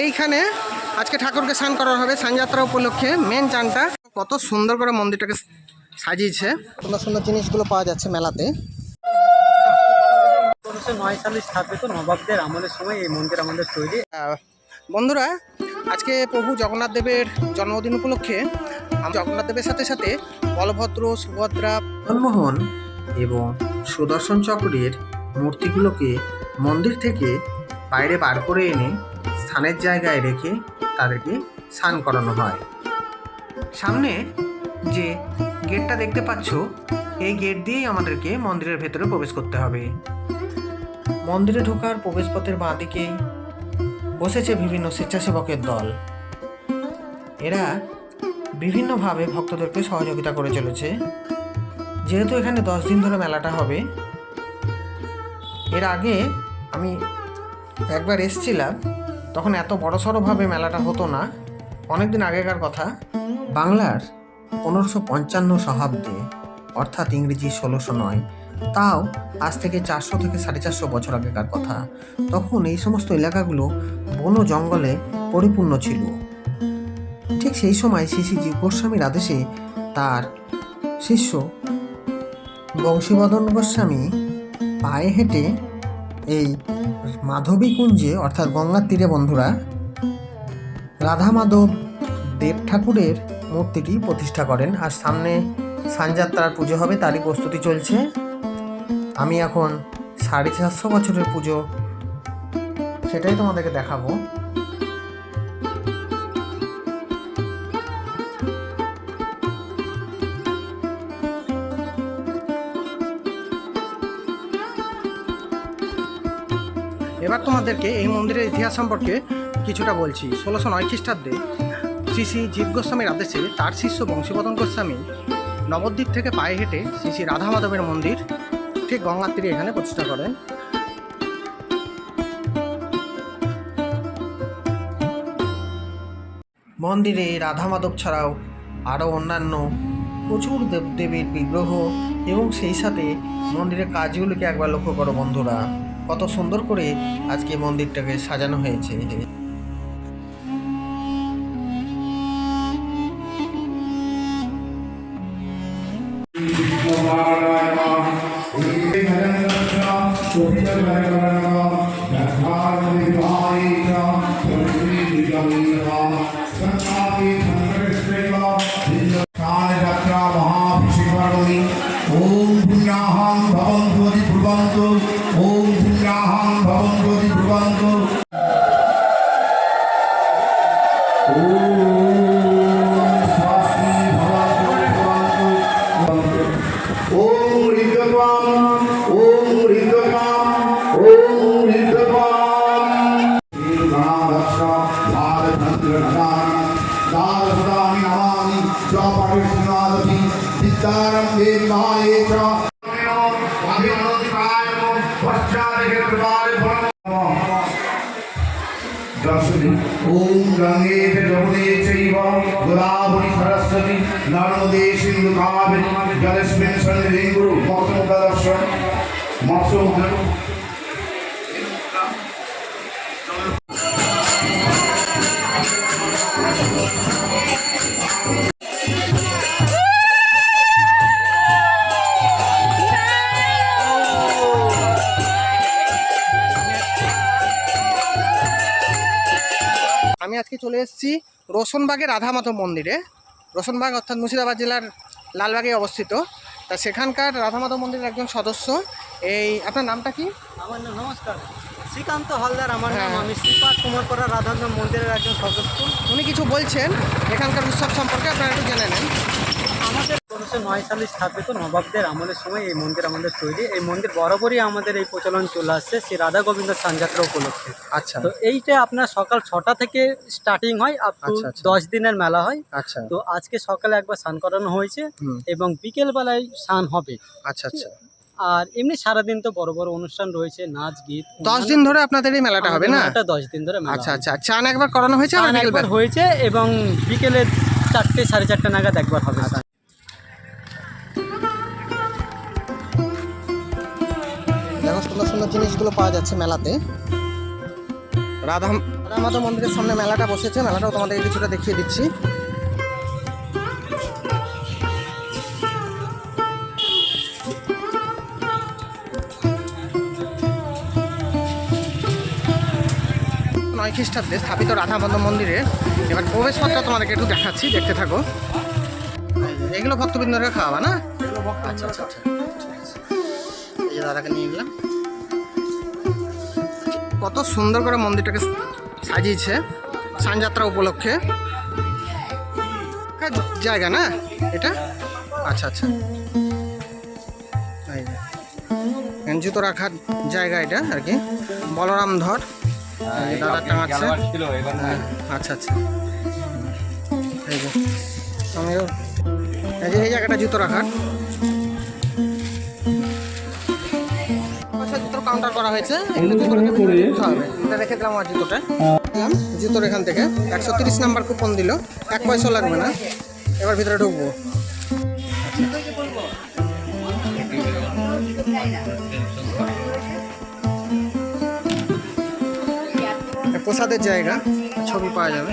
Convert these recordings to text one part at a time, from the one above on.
এইখানে আজকে ঠাকুরকে স্নান করা হবে সানযাত্রা উপলক্ষে মেন চানটা। কত সুন্দর করে মন্দিরটাকে সাজিয়েছে। সুন্দর সুন্দর জিনিসগুলো পাওয়া যাচ্ছে মেলাতে। নয় আমলের সময় এই মন্দির আমাদের তৈরি বন্ধুরা, আজকে প্রভু জগন্নাথ দেবের জন্মদিন উপলক্ষে জগন্নাথ দেবের সাথে সাথে বলভদ্র, সুভদ্রা, মনমোহন এবং সুদর্শন চক্রের মূর্তিগুলোকে মন্দির থেকে বাইরে বার করে এনে স্থানের জায়গায় রেখে তাদেরকে স্নান করানো হয়। সামনে যে গেটটা দেখতে পাচ্ছ, এই গেট দিয়েই আমাদেরকে মন্দিরের ভেতরে প্রবেশ করতে হবে। মন্দিরে ঢোকার প্রবেশপথের বাঁ দিকেই বসেছে বিভিন্ন স্বেচ্ছাসেবকের দল। এরা বিভিন্নভাবে ভক্তদেরকে সহযোগিতা করে চলেছে। যেহেতু এখানে দশ দিন ধরে মেলাটা হবে, এর আগে আমি একবার এসছিলাম, তখন এত বড় সড়োভাবে মেলাটা হতো না। অনেক দিন আগেকার কথা। বাংলার পনেরোশো পঞ্চান্ন শতাব্দে অর্থাৎ ইংরেজি ষোলোশো নয়, তাও আজ থেকে চারশো থেকে সাড়ে চারশো বছর আগেকার কথা। তখন এই সমস্ত এলাকাগুলো বন জঙ্গলে পরিপূর্ণ ছিল। ঠিক সেই সময় জীব গোস্বামীর আদেশে তার শিষ্য বংশীবদন গোস্বামী পায়ে হেঁটে এই মাধবী কুঞ্জে অর্থাৎ গঙ্গার তীরে বন্ধুরা রাধা মাধব দেব ঠাকুরের মূর্তিটি প্রতিষ্ঠা করেন। আর সামনে সানযাত্রার পুজো হবে, তারই প্রস্তুতি চলছে। আমি এখন সাড়ে চারশো বছরের পুজো, সেটাই তোমাদেরকে দেখাবো। এবার তোমাদেরকে এই মন্দিরের ইতিহাস সম্পর্কে কিছুটা বলছি। ষোলোশো নয় খ্রিস্টাব্দে শ্রী শ্রী জীব গোস্বামীর আদেশে তার শিষ্য বংশীবদন গোস্বামী নবদ্বীপ থেকে পায়ে হেঁটে শ্রী শ্রী রাধা মাধবের মন্দির ঠিক গঙ্গার তীরে এখানে প্রতিষ্ঠা করেন। মন্দিরে রাধা মাধব ছাড়াও আরও অন্যান্য প্রচুর দেবদেবীর বিগ্রহ এবং সেই সাথে মন্দিরের কাজগুলোকে একবার লক্ষ্য করো বন্ধুরা। কত সুন্দর করে আজকে মন্দিরটাকে সাজানো হয়েছে। যাত্রা हृदपाम ओम हृदपाम ओम हृदपाम विद्यारम्भे महाये च अभिनोदिताय नमो पश्चादिके कृपाय फलम् दर्शने ओम गंगे च जमुने च গোলাবলী সরস্বতী নর্মদে সিন্ধু কাবেরী জলেস্মিন সন্ধিগুরু মৎস্য মৎস্য রোশনবাগের রাধা মাধব মন্দিরে রোশনবাগ অর্থাৎ মুর্শিদাবাদ জেলার লালবাগে অবস্থিত। তা সেখানকার রাধা মাধব মন্দিরের একজন সদস্য এই আপনার নামটা কি? আমার নাম নমস্কার। শ্রীকান্ত হালদার আমার নাম হ্যাঁ। আমি শ্রীপাদ কুমারপাড়া রাধানাথ মন্দিরের একজন সদস্য। উনি কিছু বলছেন এখানকার উৎসব সম্পর্কে আপনারা একটু জেনে নেন। উনিশশো নয় সালে স্থাপিত নবাবদের আমলের সময় এই মন্দির আমাদের তৈরি। এই মন্দির বরাবরই আমাদের এই প্রচলন চলে আসছে শ্রী রাধা গোবিন্দ সানযাত্রা উপলক্ষে। আচ্ছা। তো এইটা আপনার সকাল ছটা থেকে স্টার্টিং হয় আপ টু আচ্ছা, আচ্ছা। দশ দিনের মেলা হয়। আচ্ছা। তো আজকে সকালে একবার স্নান করানো হয়েছে এবং বিকেলবেলায় স্নান হবে। আচ্ছা আচ্ছা। আর এমনি সারাদিন তো বড় বড় অনুষ্ঠান রয়েছে নাচ গীত দশ দিন ধরে আপনাদের এই মেলাটা হবে না? মেলাটা দশ দিন ধরে আচ্ছা আচ্ছা। চান একবার করানো হয়েছে একবার হয়েছে এবং বিকেলে চারটে সাড়ে চারটে নাগাদ একবার হবে সুন্দর সুন্দর জিনিসগুলো পাওয়া যাচ্ছে মেলাতে। রাধা রাধা মাধব মন্দিরের সামনে মেলাটা বসেছে মেলাটাও তোমাদের কিছুটা দেখিয়ে দিচ্ছি। নয় খ্রিস্টাব্দে স্থাপিত রাধা মাধব মন্দিরে এবার প্রবেশ প্রবেশপথটা তোমাদেরকে একটু দেখাচ্ছি দেখতে থাকো। এগুলো ভক্তবৃন্দরা খাওয়াবা না? আচ্ছা আচ্ছা আচ্ছা এই দাদাকে নিয়ে গেলাম কত সুন্দর করে মন্দিরটাকে সাজিয়েছে সানযাত্রা উপলক্ষে। জায়গা না এটা? আচ্ছা আচ্ছা। জুতো রাখার জায়গা এটা আর কি। বলরাম ধর। দাদা টাঙাচ্ছে আচ্ছা আচ্ছা। এই যে, এই জায়গাটা জুতো রাখার। করা হয়েছে রেখে এটা রেখে দিলাম আমার জুতোটা। জুতোর এখান থেকে। একশো তিরিশ নাম্বার কুপন দিল। এক পয়সাও লাগবে না। এবার ভিতরে ঢুকবো। প্রসাদের জায়গা ছবি পাওয়া যাবে।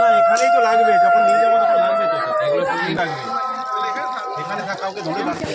না এখানেই তো লাগবে যখন নিয়ে যাব তখন লাগবে তো এগুলো লাগবে এখানে থাকা কাউকে ধরে রাখতে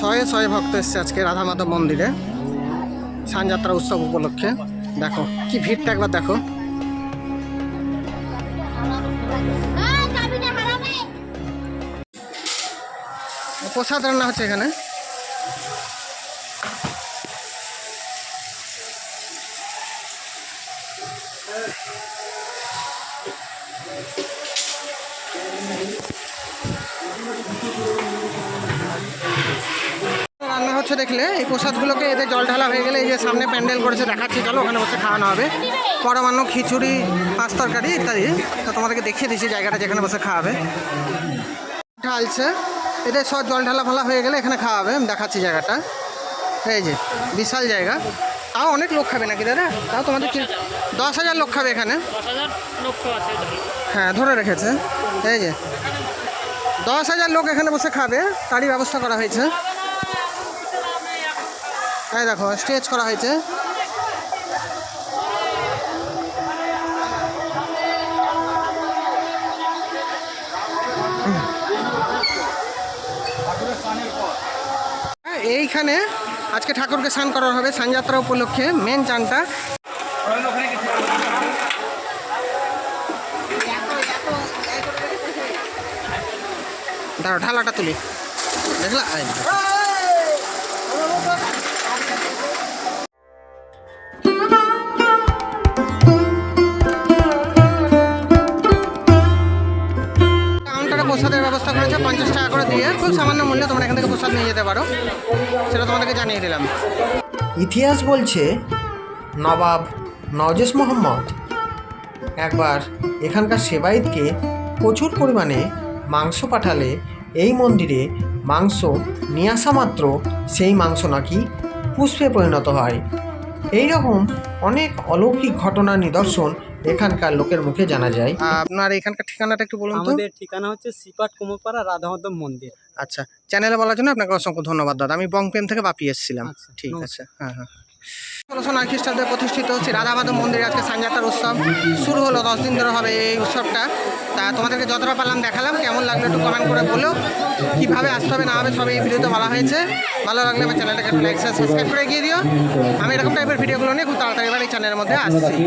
শয়ে শয়ে ভক্ত এসছে আজকে রাধা মাধব মন্দিরে। সানযাত্রা উৎসব উপলক্ষে। দেখো, কি ভিড়টা একবার দেখো। প্রসাদ রান্না হচ্ছে এখানে। হচ্ছে দেখলে? এই প্রসাদগুলোকে এদের জল ঢালা হয়ে গেলে এই যে সামনে প্যান্ডেল করেছে, দেখাচ্ছি। চলো ওখানে বসে খাওয়ানো হবে। পরমান্ন খিচুড়ি, পাঁচ তরকারি ইত্যাদি। তো তোমাদেরকে দেখিয়ে দিচ্ছি জায়গাটা যেখানে বসে খাওয়াবে ঢালছে। এদের সব জল ঢালা ফালা হয়ে গেলে এখানে খাওয়াবে দেখাচ্ছি জায়গাটা। এই যে, বিশাল জায়গা। তাও অনেক লোক খাবে নাকি দাদা? তাও তোমাদের কি দশ হাজার লোক খাবে এখানে? হ্যাঁ ধরে রেখেছে। এই যে, দশ হাজার লোক এখানে বসে খাবে। তারই ব্যবস্থা করা হয়েছে। এই দেখো স্টেজ করা হয়েছে। হ্যাঁ, এইখানে আজকে ঠাকুরকে স্নান করা হবে সানযাত্রা উপলক্ষে মেন চানটা। ঢালাটা তুলি। দেখলা? প্রসাদের ব্যবস্থা করেছে, পঞ্চাশ টাকা করে দিয়ে। খুব সামান্য মূল্যে তোমরা এখান থেকে প্রসাদ নিয়ে যেতে পারো। সেটা তোমাদেরকে জানিয়ে দিলাম। ইতিহাস বলছে, নবাব নওজেশ মোহাম্মদ একবার এখানকার সেবায়েতকে প্রচুর পরিমাণে মাংস পাঠালে, এই মন্দিরে মাংস নিয়ে আসা মাত্র সেই মাংস নাকি পুষ্পে পরিণত হয়। এই রকম অনেক অলৌকিক ঘটনার নিদর্শন এখানকার লোকের মুখে জানা যায়। আপনার এখানকার ঠিকানাটা একটু বলুন তো। আমাদের ঠিকানা হচ্ছে সিপাট কুমোপাড়া রাধা মাধব মন্দির। আচ্ছা চ্যানেলে বলার জন্য আপনাকে অসংখ্য ধন্যবাদ দাদা। আমি বংপেন থেকে বাপি এসেছিলাম। আচ্ছা, ঠিক আছে হ্যাঁ হ্যাঁ। ষোলোশো নয় খ্রিস্টাব্দে প্রতিষ্ঠিত শ্রী রাধামাধব মন্দিরে আজকে সানযাত্রার উৎসব। শুরু হলো দশ দিন ধরে হবে এই উৎসবটা। তা তোমাদেরকে যতটা পারলাম দেখালাম কেমন লাগল একটু কমেন্ট করে বলো। কীভাবে আসতে হবে না হবে সব এই ভিডিওতে বলা হয়েছে। ভালো লাগলে আমার চ্যানেলটাকে একটু লাইক সাবস্ক্রাইব করে এগিয়ে দিও। আমি এরকম টাইপের ভিডিওগুলো নিয়ে খুব তাড়াতাড়ি এবার এই চ্যানেলের মধ্যে আসছি।